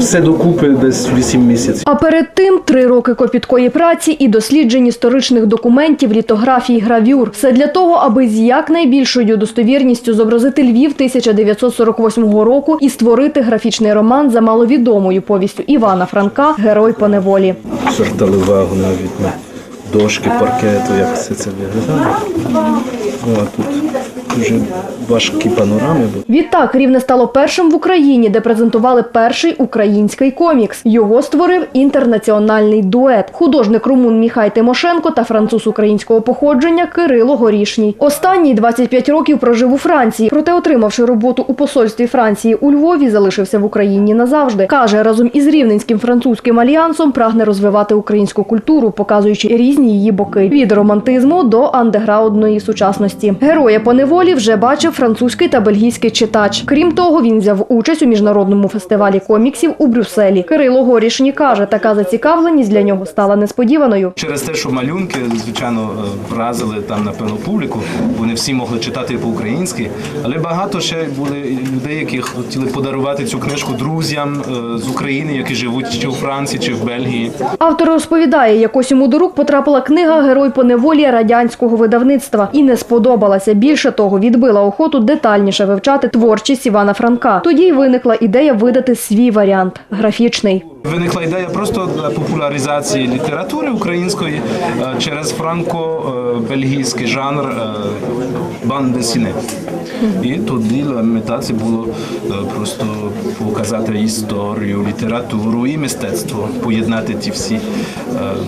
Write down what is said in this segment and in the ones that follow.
все докупи десь 8 місяців. А перед тим три роки копіткої праці і досліджень історичних документів, літографій, гравюр. Все для того, аби з якнайбільшою достовірністю зобразити Львів 1948 року і створити графічний роман за маловідомою повістю Івана Франка Герой по неволі. Звертали увагу навіть на дошки паркету, як все це виглядає. Ну, а тут дуже важкі панорами. Відтак рівне стало першим в Україні, де презентували перший український комікс. Його створив інтернаціональний дует. Художник румун Міхай Тимошенко та француз українського походження Кирило Горішній. Останній 25 років прожив у Франції, проте, отримавши роботу у посольстві Франції у Львові, залишився в Україні назавжди. каже разом із рівненським французьким альянсом прагне розвивати українську культуру, показуючи різні її боки від романтизму до андеграундної сучасності. Героя по неволі вже бачив французький та бельгійський читач. Крім того, він взяв участь у міжнародному фестивалі коміксів у Брюсселі. Кирило Горішні каже, така зацікавленість для нього стала несподіваною. Через те, що малюнки, звичайно, е, вразили там напевно публіку, вони всі могли читати по-українськи, але багато ще були людей, які хотіли подарувати цю книжку друзям е, з України, які живуть чи у Франції, чи в Бельгії. Автор розповідає, якось йому до рук потрапила книга Герой по неволі радянського видавництва і не сподобалася. Більше того, відбила охоту детальніше вивчати творчість Івана Франка. Тоді й виникла ідея видати свій варіант графічний. Виникла ідея просто популяризації літератури української е, через франко-бельгійський жанр е, бандесіне. І тоді мета це було е, просто показати історію, літературу і мистецтво, поєднати ті всі е,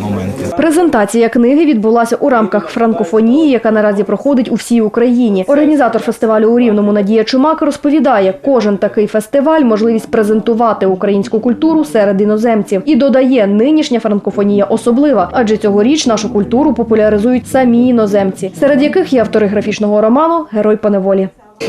моменти. Презентація книги відбулася у рамках франкофонії, яка наразі проходить у всій Україні. Організатор фестивалю у Рівному Надія Чумак розповідає, кожен такий фестиваль можливість презентувати українську культуру серед іноземців і додає, нинішня франкофонія особлива, адже цьогоріч нашу культуру популяризують самі іноземці, серед яких є автори графічного роману Герой по неволі.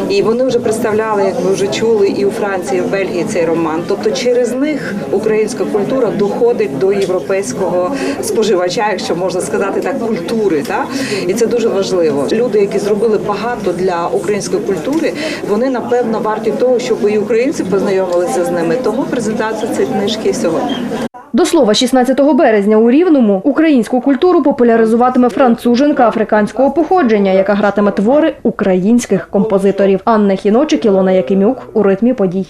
І вони вже представляли, як ви вже чули, і у Франції, і в Бельгії цей роман. Тобто через них українська культура доходить до європейського споживача, якщо можна сказати так, культури. Так? І це дуже важливо. Люди, які зробили багато для української культури, вони напевно варті того, щоб і українці познайомилися з ними. Тому презентація цієї книжки сьогодні. До слова, 16 березня у Рівному українську культуру популяризуватиме француженка африканського походження, яка гратиме твори українських композиторів. Анна Хіночик, Ілона Якимюк у ритмі подій.